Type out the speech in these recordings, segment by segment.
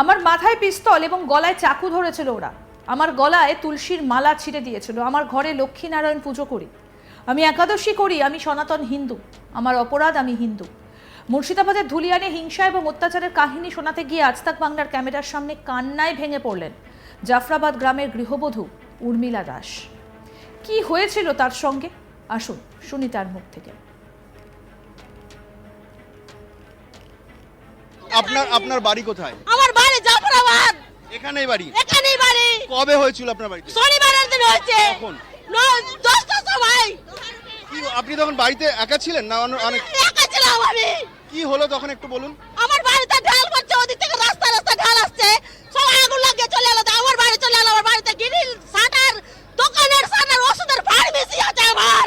আমার মাথায় পিস্তল এবং গলায় চাকু ধরেছিল ওরা। আমার গলায় তুলসীর মালা ছিঁড়ে দিয়েছিল। আমার ঘরে লক্ষ্মীনারায়ণ পুজো করি। আমি একাদশী করি, আমি সনাতন হিন্দু। আমার অপরাধ, আমি হিন্দু। মুর্শিদাবাদের ধুলিয়ানে হিংসা এবং অত্যাচারের কাহিনী শোনাতে গিয়ে আজতাক বাংলার ক্যামেরার সামনে কান্নায় ভেঙে পড়লেন জাফরাবাদ গ্রামের গৃহবধূ উর্মিলা দাস। কি হয়েছিল তার সঙ্গে? আসুন শুনি তার মুখ থেকে। আপনার আপনার বাড়ি কোথায়? আমার বাড়ি জাফরাবাদ। এখানেই বাড়ি? এখানেই বাড়ি। কবে হয়েছিল আপনার বাড়িতে? শনিবারের দিন হয়েছে। কখন? দশটার সময়। কি আপনি তখন বাড়িতে একা ছিলেন না অনেক একা ছিলাম আমি। কি হলো তখন একটু বলুন? আমার বাড়িতে ঢাল পড়ছে ওদিক থেকে রাস্তা রাস্তা ঢাল আসছে। সবাই আগুন লাগিয়ে চলে এলো আমার বাড়ি চলে এলো। আমার বাড়িতে গিরিল শাটার দোকানের শাটার ওষুধের ফার্মেসি আছে আমার।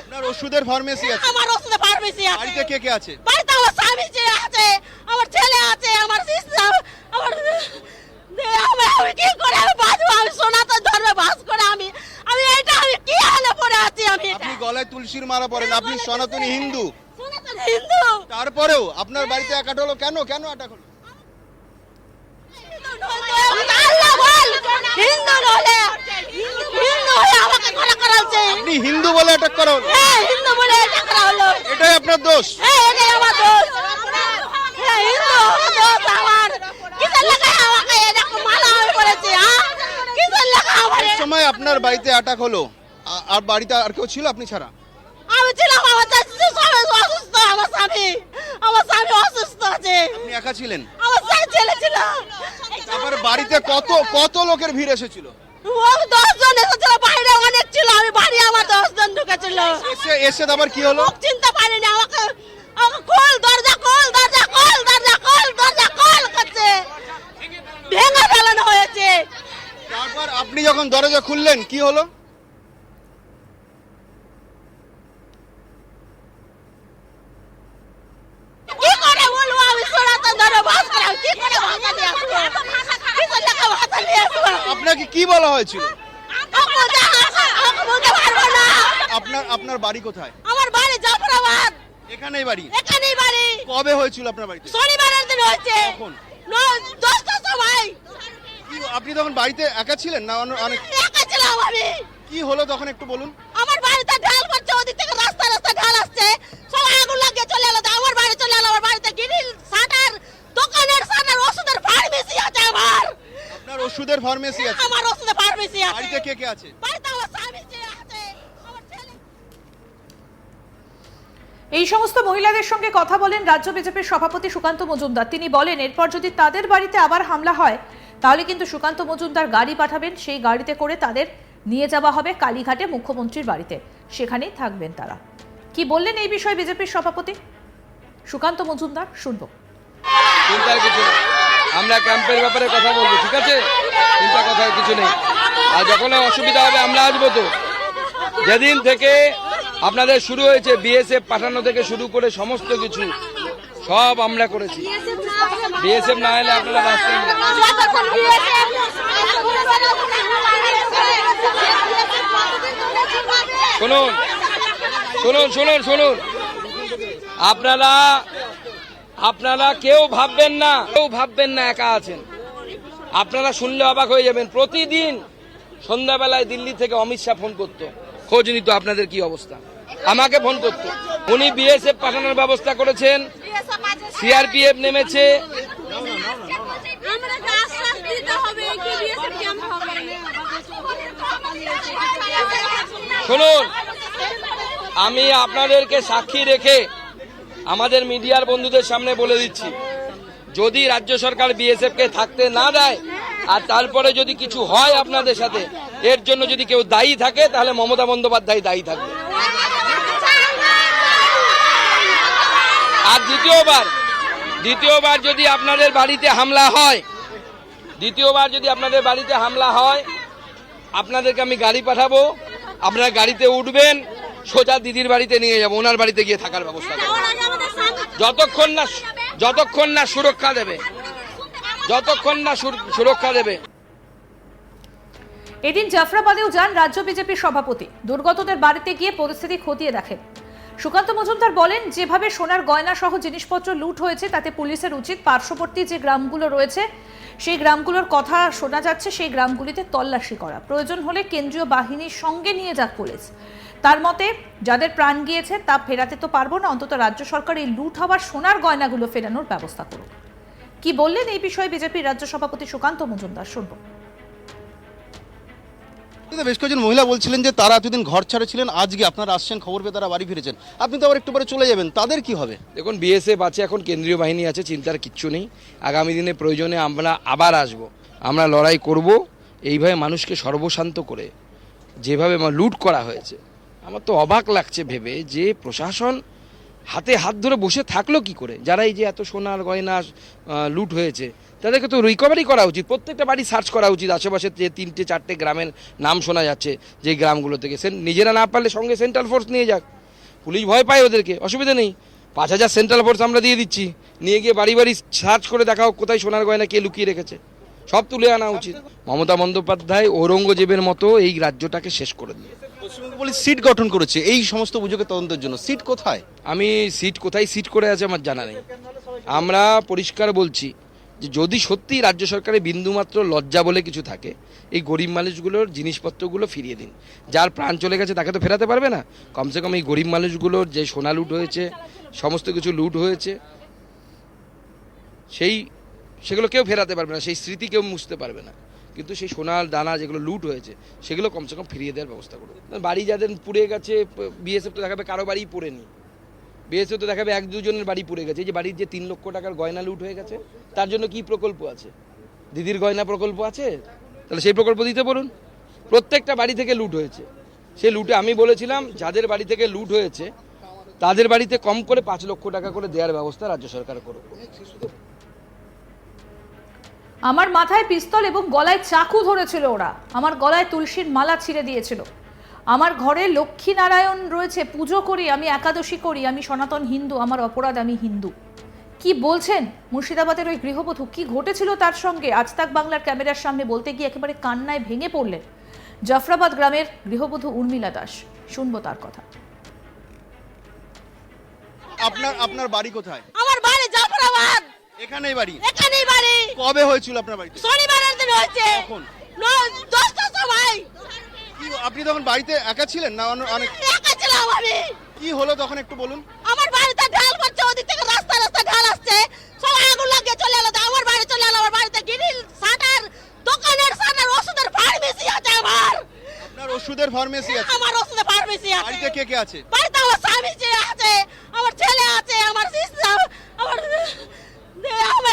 আপনার ওষুধের ফার্মেসি আছে। আমার ওষুধের ফার্মেসি আছে। বাড়িতে কে কে আছে বাড়িতে আমার স্বামী যে আছে আমার ছেলে আছে আমার সিস্টার আমার আমি আমি কি করে আমি বাঁচবো? আমি সনাতন ধর্মে বাস করে আমি আমি এটা আমি কি হালে পড়ে আছি আমি আপনি গলায় তুলসীর মালা পরেন আপনি সনাতনী হিন্দু। সনাতন হিন্দু। তারপরেও আপনার বাড়িতে অ্যাটাক হলো কেন? কেন অ্যাটাক হলো? আল্লাহ বল হিন্দু নলে হিন্দু আমাকে করা করা হচ্ছে আপনি হিন্দু বলে অ্যাটাক করা হলো। হ্যাঁ হিন্দু বলে এটা করা হলো। এটাই আপনার দোষ। হ্যাঁ এটাই আমার দোষ। হ্যাঁ হিন্দু দোষ আমার কিসের লেখা আমাকে এরকম আমি করেছি হ্যাঁ কিসের লেখা আমার এই সময় আপনার বাড়িতে অ্যাটাক হলো আ- আর বাড়িতে আর কেউ ছিল আপনি ছাড়া? আমি ছিলাম আমার চাষি সবাই অসুস্থ আমার স্বামী। আমার স্বামী অসুস্থ আছে। আপনি একা ছিলেন? আমার স্বামী ছেলে ছিল। তারপরে বাড়িতে কত কত লোকের ভিড় এসেছিল? ও দশ জন এসেছিল বাইরে অনেক ছিল আমি বাড়ি আমার দশ জন ঢুকেছিল। এসে এসে তারপর কি হলো? লোক চিনতে পারিনি আমাকে। আমাকে খোল দরজা খোল দরজা খোল দরজা খোল দরজা খোল করছে ভেঙে ফেলানো হয়েছে। তারপর আপনি যখন দরজা খুললেন কি হলো? কি করে বলব আমি সনাতন ধর্মে বাস করে? কি করে ভাষা নিয়ে আসব? কিসের লেখা ভাষা নিয়ে আসব। আপনাকে কি বলা হয়েছিল? আপনার আপনার বাড়ি কোথায়? আমার বাড়ি জাফরাবাদ। এখানেই বাড়ি? এখানেই বাড়ি। কবে হয়েছিল আপনার বাড়িতে? শনিবারের দিন হয়েছে। কখন? আপনি তখন বাড়িতে একা ছিলেন না অনেক একা ছিলাম আমি। কি হলো তখন একটু বলুন? আমার বাড়িতে ঢাল পড়ছে ওদিক থেকে রাস্তা রাস্তা ঢাল আসছে। সবাই আগুন লাগিয়ে চলে এলো আমার বাড়ি চলে এলো আমার বাড়িতে গিরিল সাটার দোকানের সাটার ওষুধের ফার্মেসি আছে আমার। আপনার ওষুধের ফার্মেসি আছে। আমার ওষুধের ফার্মেসি আছে। বাড়িতে কে কে আছে? বাড়িতে আমার স্বামী যে আছে আমার ছেলে এই সমস্ত মহিলাদের সঙ্গে কথা বলেন রাজ্য বিজেপির সভাপতি সুকান্ত মজুমদার। তিনি বলেন, এরপর যদি তাদের বাড়িতে আবার হামলা হয়, তাহলে কিন্তু সুকান্ত মজুমদার গাড়ি পাঠাবেন, সেই গাড়িতে করে তাদের নিয়ে যাওয়া হবে কালীঘাটে মুখ্যমন্ত্রীর বাড়িতে। সেখানেই থাকবেন তারা। কি বললেন এই বিষয়ে বিজেপির সভাপতি? সুকান্ত মজুমদার, শুনব। আমরা ক্যাম্পের ব্যাপারে কথা বলব, ঠিক আছে? চিন্তা কিছু নেই। আর যখন অসুবিধা হবে, আমরা আসব তো। যেদিন থেকে আপনাদের শুরু হয়েছে বিএসএফ পাঠানো থেকে শুরু করে সমস্ত কিছু। সব আমরা করেছি। বিএসএফ না এলে আপনারা শুনুন শুনুন শুনুন শুনুন। আপনারা আপনারা কেউ ভাববেন না, কেউ ভাববেন না একা আছেন। আপনারা শুনলে অবাক হয়ে যাবেন। প্রতিদিন সন্ধ্যাবেলায় দিল্লি থেকে অমিত শাহ ফোন করতো। খোঁজ নিত আপনাদের কি অবস্থা? আমাকে ফোন করত। উনি বিএসএফ পাঠানোর ব্যবস্থা করেছেন, সিআরপিএফ নেমেছে। শুনুন, আমি আপনাদেরকে সাক্ষী রেখে আমাদের মিডিয়ার বন্ধুদের সামনে বলে দিচ্ছি, যদি রাজ্য সরকার বিএসএফ কে থাকতে না দেয়, আর তারপরে যদি কিছু হয় আপনাদের সাথে এর জন্য যদি কেউ দায়ী থাকে, তাহলে মমতা বন্দ্যোপাধ্যায় দায়ী থাকবে। আর দ্বিতীয়বার দ্বিতীয়বার যদি আপনাদের বাড়িতে হামলা হয়, দ্বিতীয়বার যদি আপনাদের বাড়িতে হামলা হয়, আপনাদেরকে আমি গাড়ি পাঠাবো, আপনারা গাড়িতে উঠবেন, সোজা দিদির বাড়িতে নিয়ে যাব, ওনার বাড়িতে গিয়ে থাকার ব্যবস্থা করব। যতক্ষণ না যতক্ষণ না সুরক্ষা দেবে, যতক্ষণ না সুরক্ষা দেবে এদিন জাফরাবাদেও যান রাজ্য বিজেপির সভাপতি। দুর্গতদের বাড়িতে গিয়ে পরিস্থিতি খতিয়ে দেখেন। সুকান্ত মজুমদার বলেন, যেভাবে সোনার গয়না সহ জিনিসপত্র লুট হয়েছে, তাতে পুলিশের উচিত পার্শ্ববর্তী যে গ্রামগুলো রয়েছে, সেই গ্রামগুলোর কথা শোনা যাচ্ছে, সেই গ্রামগুলিতে তল্লাশি করা। প্রয়োজন হলে কেন্দ্রীয় বাহিনীর সঙ্গে নিয়ে যাক পুলিশ। তার মতে, যাদের প্রাণ গিয়েছে, তা ফেরাতে তো পারব না, অন্তত রাজ্য সরকার এই লুট হওয়ার সোনার গয়নাগুলো ফেরানোর ব্যবস্থা করুক। কি বললেন এই বিষয়ে বিজেপির রাজ্য সভাপতি সুকান্ত মজুমদার? শুনব। বেশ কয়েকজন মহিলা বলছিলেন যে তারা এতদিন ঘর ছাড়া ছিলেন আজকে আপনারা আসছেন, খবর পেয়ে তারা বাড়ি ফিরেছেন। আপনি তো আবার একটু পরে চলে যাবেন, তাদের কি হবে? দেখুন, বিএসএফ আছে, এখন কেন্দ্রীয় বাহিনী আছে, চিন্তার কিচ্ছু নেই। আগামী দিনে প্রয়োজনে আমরা আবার আসব। আমরা লড়াই করব, এইভাবে মানুষকে সর্বশান্ত করে যেভাবে লুট করা হয়েছে। আমার তো অবাক লাগছে ভেবে যে প্রশাসন হাতে হাত ধরে বসে থাকল কি করে? যারা এই যে এত সোনার গয়না লুট হয়েছে, তাদেরকে তো রিকভারি করা উচিত। প্রত্যেকটা বাড়ি সার্চ করা উচিত। আশেপাশে যে তিনটে, চারটে গ্রামের নাম শোনা যাচ্ছে যে গ্রামগুলো থেকে। সে নিজেরা না পারলে সঙ্গে সেন্ট্রাল ফোর্স নিয়ে যাক। পুলিশ ভয় পায় ওদেরকে, অসুবিধা নেই। পাঁচ হাজার সেন্ট্রাল ফোর্স আমরা দিয়ে দিচ্ছি। নিয়ে গিয়ে বাড়ি বাড়ি সার্চ করে দেখাও কোথায় সোনার গয়না কে লুকিয়ে রেখেছে। সব তুলে আনা উচিত। মমতা বন্দ্যোপাধ্যায় ঔরঙ্গজেবের মতো এই রাজ্যটাকে শেষ করে দিল পশ্চিমবঙ্গ সিট গঠন করেছে, এই সমস্ত অভিযোগের তদন্তের জন্য। সিট কোথায়? আমি সিট কোথায়, সিট করে আছে আমার জানা নেই। আমরা পরিষ্কার বলছি যে যদি সত্যি রাজ্য সরকারের বিন্দুমাত্র লজ্জা বলে কিছু থাকে, এই গরিব মানুষগুলোর জিনিসপত্রগুলো ফিরিয়ে দিন। যার প্রাণ চলে গেছে তাকে তো ফেরাতে পারবে না। কমসে কম এই গরিব মানুষগুলোর যে সোনা লুট হয়েছে, সমস্ত কিছু লুট হয়েছে, সেই সেগুলো কেউ ফেরাতে পারবে না, সেই স্মৃতি কেউ মুছতে পারবে না। কিন্তু সেই সোনার দানা যেগুলো লুট হয়েছে, সেগুলো কমসে কম ফিরিয়ে দেওয়ার ব্যবস্থা করুন। বাড়ি যাদের পুড়ে গেছে বিএসএফ তো দেখাবে কারও বাড়ি পড়েনি। বিএসএফ তো দেখাবে এক দুজনের বাড়ি পুড়ে গেছে। যে বাড়ির যে তিন লক্ষ টাকার গয়না লুট হয়ে গেছে, তার জন্য কি প্রকল্প আছে? দিদির গয়না প্রকল্প আছে? তাহলে সেই প্রকল্প দিতে বলুন। প্রত্যেকটা বাড়ি থেকে লুট হয়েছে। সেই লুটে আমি বলেছিলাম, যাদের বাড়ি থেকে লুট হয়েছে, তাদের বাড়িতে কম করে পাঁচ লক্ষ টাকা করে দেওয়ার ব্যবস্থা রাজ্য সরকার করবে আমার মাথায় পিস্তল এবং গলায় চাকু ধরেছিল ওরা। আমার গলায় তুলসীর মালা ছিঁড়ে দিয়েছিল। আমার ঘরে লক্ষ্মী নারায়ণ রয়েছে পুজো করি আমি একাদশী করি আমি সনাতন হিন্দু আমার অপরাধ আমি হিন্দু। কি বলছেন? মুর্শিদাবাদের ওই গৃহবধূ কি ঘটেছিল তার সঙ্গে? আজ তাক বাংলার ক্যামেরার সামনে বলতে গিয়ে একেবারে কান্নায় ভেঙে পড়লেন জাফরাবাদ গ্রামের গৃহবধূ উর্মিলা দাস। শুনব তার কথা। আপনার আপনার বাড়ি কোথায়? আমার এখানেই বাড়ি। এখানেই বাড়ি। কবে হয়েছিল আপনার বাড়িতে? শনিবারের দিন হয়েছে। কখন? দশটার সময়। আপনি তখন বাড়িতে একা ছিলেন না অনেক একা ছিলাম আমি। কি হলো তখন একটু বলুন? আমার বাড়িতে ঢাল পড়ছে ওদিক থেকে রাস্তা রাস্তা ঢাল আসছে। সবাই আগুন লাগিয়ে চলে এলো আমার বাড়ি চলে এলো আমার বাড়িতে গিরিল শাটার দোকানের শাটার ওষুধের ফার্মেসি আছে আমার। আপনার ওষুধের ফার্মেসি আছে? আমার ওষুধের ফার্মেসি আছে। বাড়িতে কে কে আছে? বাড়িতে আমার স্বামী যে আছে আমার ছেলে আছে আমার সিস্টার